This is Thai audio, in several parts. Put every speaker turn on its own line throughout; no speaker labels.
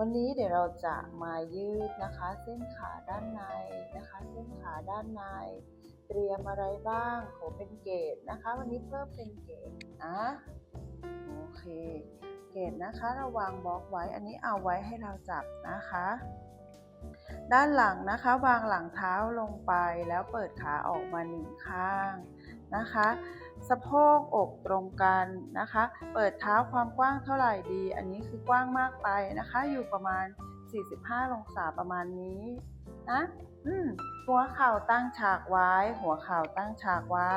วันนี้เดี๋ยวเราจะมายืดนะคะ เส้นขาด้านในนะคะ เส้นขาด้านใน เตรียมอะไรบ้างขอเป็นเกตนะคะ วันนี้เพิ่มเป็นเกตนะโอเค เกตนะคะเราวางบล็อกไว้อันนี้เอาไว้ให้เราจับนะคะ ด้านหลังนะคะวางหลังเท้าลงไปแล้วเปิดขาออกมาหนึ่งข้างนะคะ สะโพกอกตรงกันนะคะ เปิดเท้าความกว้างเท่าไหร่ดี อันนี้คือกว้างมากไปนะคะ อยู่ประมาณ 45 องศาประมาณนี้นะอืมหัวเข่าตั้งฉากไว้ หัวเข่าตั้งฉากไว้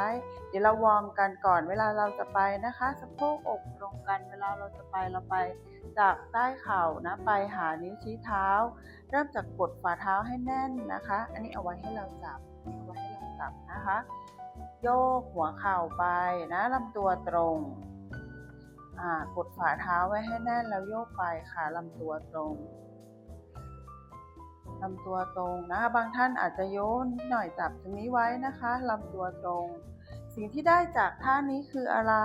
เดี๋ยวเราวอร์มกันก่อนเวลาเราจะไปนะคะสะโพกอกตรงกันเวลาเราจะไปเราไป จากใต้เข่านะไปหานิ้วชี้เท้า เริ่มจากกดฝ่าเท้าให้แน่นนะคะ อันนี้เอาไว้ให้เราจับเอาไว้ให้เราจับนะคะ โยกหัวเข่าไปนะลำตัวตรงกดฝ่าเท้าไว้ให้แน่นแล้วโยกไปค่ะลำตัวตรง ลำตัวตรงนะคะ บางท่านอาจจะโยนนิดหน่อยจับตรงนี้ไว้นะคะลำตัวตรง สิ่งที่ได้จากท่านี้คืออะไร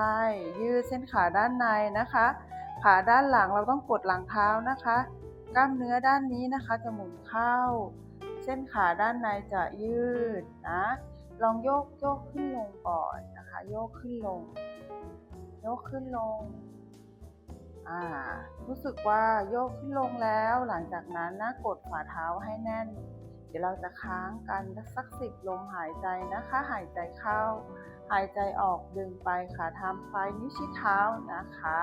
ยืดเส้นขาด้านในนะคะ ขาด้านหลังเราต้องกดหลังเท้านะคะ กล้ามเนื้อด้านนี้นะคะจะหมุนเข้า เส้นขาด้านในจะยืดนะ ลองโยกโยกขึ้นลงก่อนนะคะ โยกขึ้นลง โยกขึ้นลง รู้สึกว่าโยกขึ้นลงแล้ว หลังจากนั้นนะกดฝ่าเท้าให้แน่น เดี๋ยวเราจะค้างกันสักสิบลมหายใจนะคะ หายใจเข้า หายใจออกดึงไปค่ะทำปลายนิ้วชี้เท้านะคะ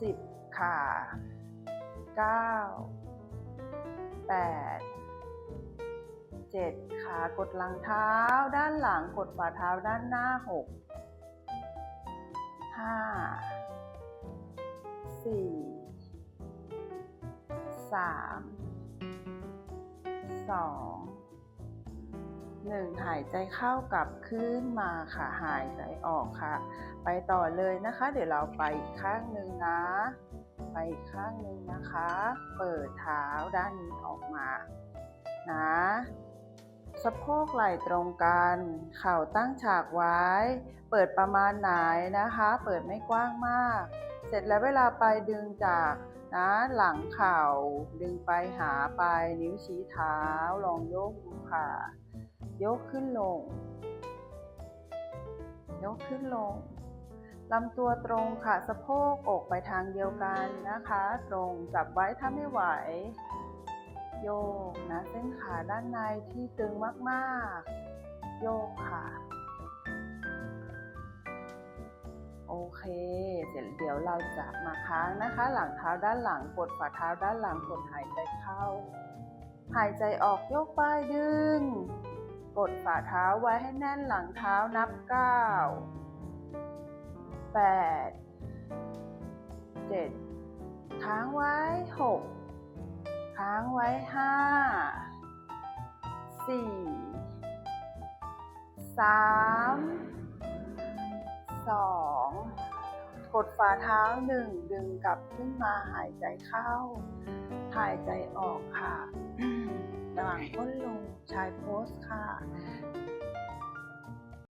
สิบค่ะเก้าแปดเจ็ดขากดหลังเท้าด้านหลังกดฝ่าเท้าด้านหน้าหก สามสองหนึ่งหายใจเข้ากลับขึ้นมาค่ะ หายใจออกค่ะ ไปต่อเลยนะคะ เดี๋ยวเราไปอีกข้างหนึ่งนะ ไปอีกข้างหนึ่งนะคะ เปิดเท้าด้านนี้ออกมานะสะโพกไหล่ตรงกัน เข่าตั้งฉากไว้ เปิดประมาณไหนนะคะ เปิดไม่กว้างมาก เสร็จแล้วเวลาไปดึงจาก นะหลังเข่าดึงไปหาไปนิ้วชี้เท้า ลองโยกดูค่ะ ยกขึ้นลง ยกขึ้นลงลำตัวตรงค่ะสะโพกอกไปทางเดียวกันนะคะ ตรงจับไว้ถ้าไม่ไหว โยกนะเส้นขาด้านในที่ตึงมากๆ โยกค่ะ โอเค เสร็จเดี๋ยวเราจะมาค้างนะคะ หลังเท้าด้านหลังกดฝ่าเท้าด้านหลังกดหายใจเข้า หายใจออกยกไปดึง กดฝ่าเท้าไว้ให้แน่นหลังเท้านับเก้าแปดเจ็ดค้างไว้หกค้างไว้ห้าสี่ สองกดฝ่าเท้าหนึ่งดึงกลับขึ้นมาหายใจเข้า หายใจออกค่ะระหว่างก้นลงชายโพสค่ะ